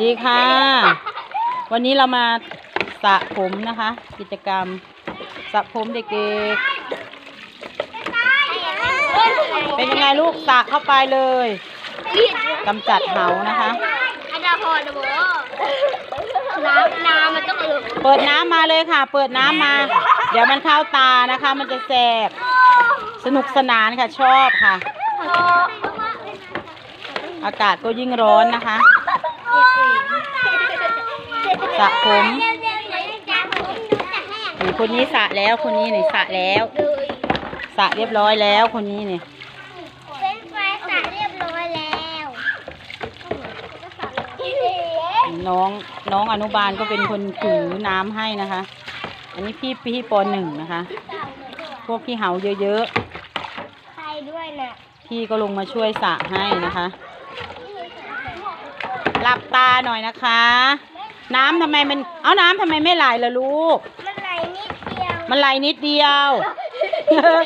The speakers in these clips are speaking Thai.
ดีค่ะ วันนี้เรามาสระผมนะคะ กิจกรรมสระผมเด็กๆเป็นยังไงลูกสระเข้าไปเลยกำจัดเหานะคะอาจาพอนะโบน้ำน้ำมันต้องเออเปิดน้ำมาเลยค่ะ เปิดน้ำมา เดี๋ยวมันเข้าตานะคะ มันจะแสบสนุกสนานค่ะชอบค่ะ อากาศก็ยิ่งร้อนนะคะ สระผมนี่คนนี้สระแล้วคนนี้นี่สระแล้วสระเรียบร้อยแล้วคนนี้นี่เป็นไฟสระเรียบร้อยแล้วน้องน้องอนุบาลก็เป็นคนถือน้ำให้นะคะ อันนี้พี่พี่ปหนึ่งนะคะ พวกพี่เหาเยอะใครด้วยน่ะๆพี่ก็ลงมาช่วยสระให้นะคะ หลับตาหน่อยนะคะ น้ำทำไมมัน เอาน้ำทำไมไม่ไหลล่ะลูก มันไหลนิดเดียว มันไหลนิดเดียว เยอะ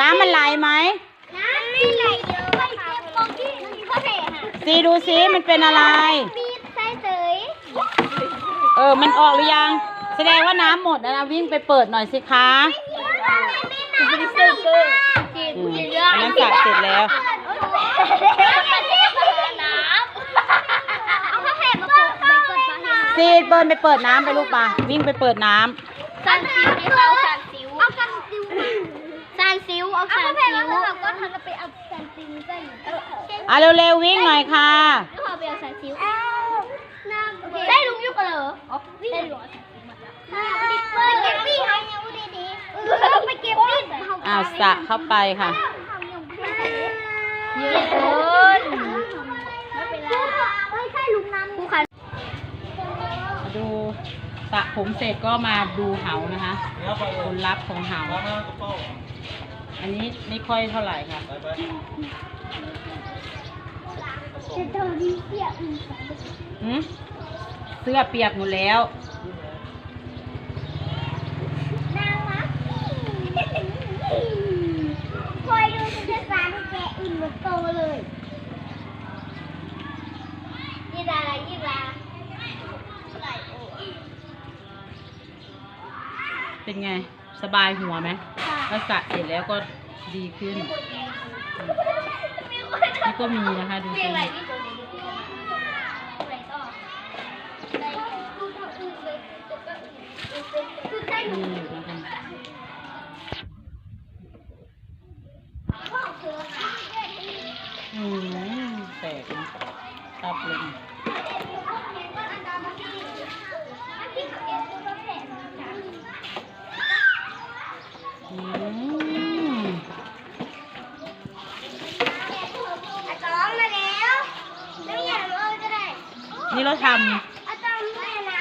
น้ำมันไหลไหมน้ำไม่ไหลเยอะไม่เจ็บตรงที่เขาเตะค่ะซีดูซิมันเป็นอะไร มีใส่เสยเออ มันออกหรือยัง แสดงว่าน้ำหมดแล้วนะวิ่งไปเปิดหน่อยสิคะไม่ได้ซื้อเกินอืมอันนั้นสระเสร็จแล้ว น้ำเอาผ้าแผ่มาเปิดไปเปิดมา ซีเบิร์นไปเปิดน้ำไปลูกปะวิ่งไปเปิดน้ำซันซิวนี่เขาซันซิวเอาซันซิวซันซิวเอาซันซิวก็ทันไปเอาซันซิวกันอะเร็วๆวิ่งหน่อยค่ะก็พอไปเอาซันซิวได้ลุงยุกเหรอได้ลุงไปเก็บปี้ให้เนี่ยอุดีดีไปเก็บปี้อ้าวสระเข้าไปค่ะ เยอะเกินไม่เป็นไรไม่ใช่ลุงน้ำผู้คัน มาดู สระผมเสร็จก็มาดูเหานะคะ ผลลัพธ์ของเหาอันนี้ไม่ค่อยเท่าไหร่ค่ะจะเจอดีเสียอีกหืมเสื้อเปียกหมดแล้ว นางรักคอยดูคุณจะสารแกอื่นหมดโตเลยยี่ดาอะไรยี่ดา เป็นไงสบายหัวไหมแล้วสระเสร็จแล้วก็ดีขึ้น นี่ก็มีนะคะดูสินอะไรที่ตัวนี้อะไรต่อได้ดูทางอื่นเลยคือใช่หนูมีอยู่นะคะพ่อเธออืมแตกนะตับเลย อืม อาจารย์มาแล้วน้ำยาเราจะได้ นี่เราทอาจารย์แม่น้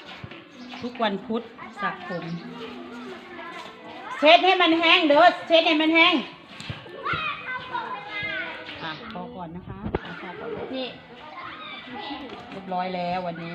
ำทุกวันพุธสระผมเช็ดให้มันแห้งเด้อเช็ดให้มันแห้งอะพอก่อนนะคะอะพอก่อนำนี่เรียบร้อยแล้ววันนี้